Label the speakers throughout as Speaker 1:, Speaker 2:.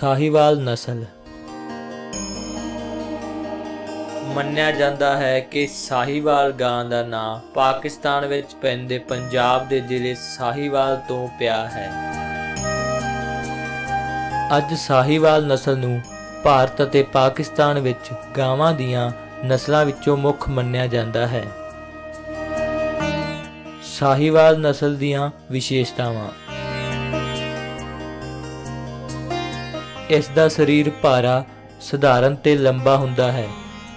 Speaker 1: ਸਾਹੀਵਾਲ ਨਸਲ। ਮੰਨਿਆ ਜਾਂਦਾ ਹੈ ਕਿ ਸਾਹੀਵਾਲ ਗਾਂ ਦਾ ਨਾਂ ਪਾਕਿਸਤਾਨ ਵਿੱਚ ਪੈਂਦੇ ਪੰਜਾਬ ਦੇ ਜ਼ਿਲ੍ਹੇ ਸਾਹੀਵਾਲ ਤੋਂ ਪਿਆ ਹੈ। ਅੱਜ ਸਾਹੀਵਾਲ ਨਸਲ ਨੂੰ ਭਾਰਤ ਅਤੇ ਪਾਕਿਸਤਾਨ ਵਿੱਚ ਗਾਵਾਂ ਦੀਆਂ ਨਸਲਾਂ ਵਿੱਚੋਂ ਮੁੱਖ ਮੰਨਿਆ ਜਾਂਦਾ ਹੈ। ਸਾਹੀਵਾਲ ਨਸਲ ਦੀਆਂ ਵਿਸ਼ੇਸ਼ਤਾਵਾਂ। ਇਸ ਦਾ ਸਰੀਰ ਭਾਰਾ, ਸਧਾਰਨ ਤੇ ਲੰਬਾ ਹੁੰਦਾ ਹੈ।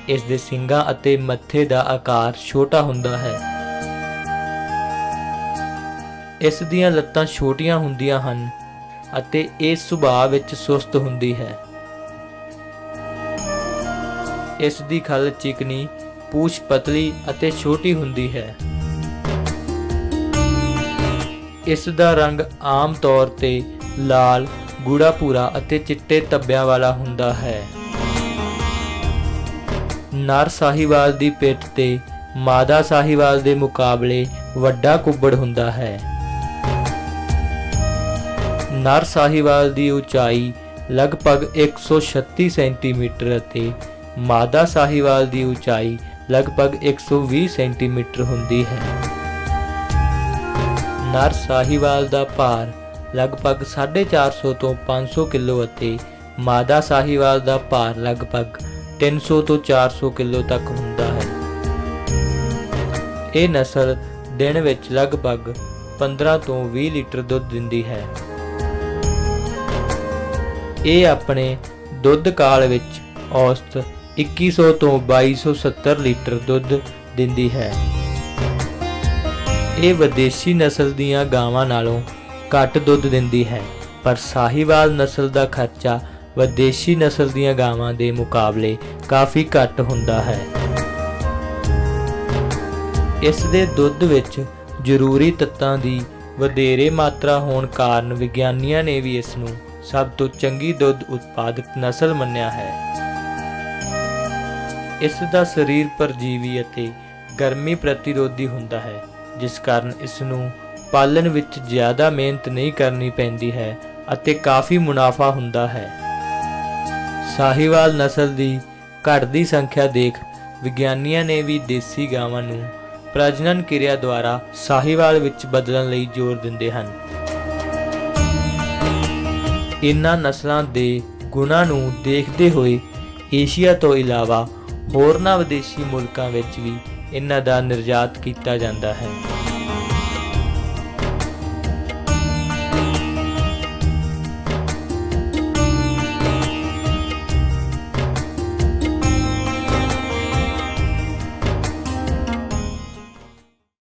Speaker 1: ਇਸ ਦੇ ਸਿੰਗਾਂ ਅਤੇ ਮੱਥੇ ਦਾ ਆਕਾਰ ਛੋਟਾ ਹੁੰਦਾ ਹੈ। ਇਸ ਦੀਆਂ ਲੱਤਾਂ ਛੋਟੀਆਂ ਹੁੰਦੀਆਂ ਹਨ ਅਤੇ ਇਹ ਸੁਭਾਅ ਵਿੱਚ ਸੁਸਤ ਹੁੰਦੀ ਹੈ। ਇਸ ਦੀ ਖੱਲ ਚਿਕਨੀ ਪੂਛ ਪਤਲੀ ਅਤੇ ਛੋਟੀ ਹੁੰਦੀ ਹੈ। ਇਸ ਦਾ ਰੰਗ ਆਮ ਤੌਰ ਤੇ ਲਾਲ ਗੂੜਾ ਭੂਰਾ ਅਤੇ ਚਿੱਟੇ ਧੱਬਿਆਂ ਵਾਲਾ ਹੁੰਦਾ ਹੈ। ਨਰ ਸਾਹੀਵਾਲ ਦੀ ਪਿੱਠ ਤੇ ਮਾਦਾ ਸਾਹੀਵਾਲ ਦੇ ਮੁਕਾਬਲੇ ਵੱਡਾ ਕੁੱਬੜ ਹੁੰਦਾ ਹੈ। ਨਰ ਸਾਹੀਵਾਲ ਦੀ ਉਚਾਈ ਲਗਭਗ 136 ਸੈਂਟੀਮੀਟਰ ਅਤੇ ਮਾਦਾ ਸਾਹੀਵਾਲ ਦੀ ਉਚਾਈ ਲਗਭਗ 120 ਸੈਂਟੀਮੀਟਰ ਹੁੰਦੀ ਹੈ। ਨਰ ਸਾਹੀਵਾਲ ਦਾ ਭਾਰ ਲਗਭਗ 450 ਤੋਂ 500 ਕਿਲੋ ਅਤੇ ਮਾਦਾ ਸਾਹੀਵਾਲ ਦਾ ਭਾਰ ਲਗਭਗ 300 ਤੋਂ 400 ਕਿਲੋ ਤੱਕ ਹੁੰਦਾ ਹੈ। ਇਹ ਨਸਲ ਦਿਨ ਵਿੱਚ ਲਗਭਗ 15 ਤੋਂ 20 ਲੀਟਰ ਦੁੱਧ ਦਿੰਦੀ ਹੈ। ਇਹ ਆਪਣੇ ਦੁੱਧ ਕਾਲ ਵਿੱਚ ਔਸਤ 2100 ਤੋਂ 2270 ਲੀਟਰ ਦੁੱਧ ਦਿੰਦੀ ਹੈ। ਇਹ ਵਿਦੇਸ਼ੀ ਨਸਲ ਦੀਆਂ ਗਾਵਾਂ ਨਾਲੋਂ ਘੱਟ ਦੁੱਧ ਦਿੰਦੀ ਹੈ, ਪਰ ਸਾਹੀਵਾਲ ਨਸਲ ਦਾ ਖਰਚਾ ਵਿਦੇਸ਼ੀ ਨਸਲ ਦੀਆਂ ਗਾਵਾਂ ਦੇ ਮੁਕਾਬਲੇ ਕਾਫੀ ਘੱਟ ਹੁੰਦਾ ਹੈ। ਇਸ ਦੇ ਦੁੱਧ ਵਿੱਚ ਜ਼ਰੂਰੀ ਤੱਤਾਂ ਦੀ ਵਧੇਰੇ ਮਾਤਰਾ ਹੋਣ ਕਾਰਨ ਵਿਗਿਆਨੀਆਂ ਨੇ ਵੀ ਇਸ ਨੂੰ ਸਭ ਤੋਂ ਚੰਗੀ ਦੁੱਧ ਉਤਪਾਦਕ ਨਸਲ ਮੰਨਿਆ ਹੈ। ਇਸ ਦਾ ਸਰੀਰ ਪਰਜੀਵੀ ਅਤੇ ਗਰਮੀ ਪ੍ਰਤੀਰੋਧੀ ਹੁੰਦਾ ਹੈ, ਜਿਸ ਕਾਰਨ ਇਸ ਨੂੰ ਪਾਲਣ ਵਿੱਚ ਜ਼ਿਆਦਾ ਮਿਹਨਤ ਨਹੀਂ ਕਰਨੀ ਪੈਂਦੀ ਹੈ ਅਤੇ ਕਾਫੀ ਮੁਨਾਫਾ ਹੁੰਦਾ ਹੈ। ਸਾਹੀਵਾਲ ਨਸਲ ਦੀ ਘਟਦੀ ਸੰਖਿਆ ਦੇਖ ਵਿਗਿਆਨੀਆਂ ਨੇ ਵੀ ਦੇਸੀ ਗਾਵਾਂ ਨੂੰ ਪ੍ਰਜਨਨ ਕਿਰਿਆ ਦੁਆਰਾ ਸਾਹੀਵਾਲ ਵਿੱਚ ਬਦਲਣ ਲਈ ਜ਼ੋਰ ਦਿੰਦੇ ਹਨ। ਇਨ੍ਹਾਂ ਨਸਲਾਂ ਦੇ ਗੁਣਾਂ ਨੂੰ ਦੇਖਦੇ ਹੋਏ ਏਸ਼ੀਆ ਤੋਂ ਇਲਾਵਾ ਹੋਰਨਾਂ ਵਿਦੇਸ਼ੀ ਮੁਲਕਾਂ ਵਿੱਚ ਵੀ ਇਹਨਾਂ ਦਾ ਨਿਰਯਾਤ ਕੀਤਾ ਜਾਂਦਾ ਹੈ।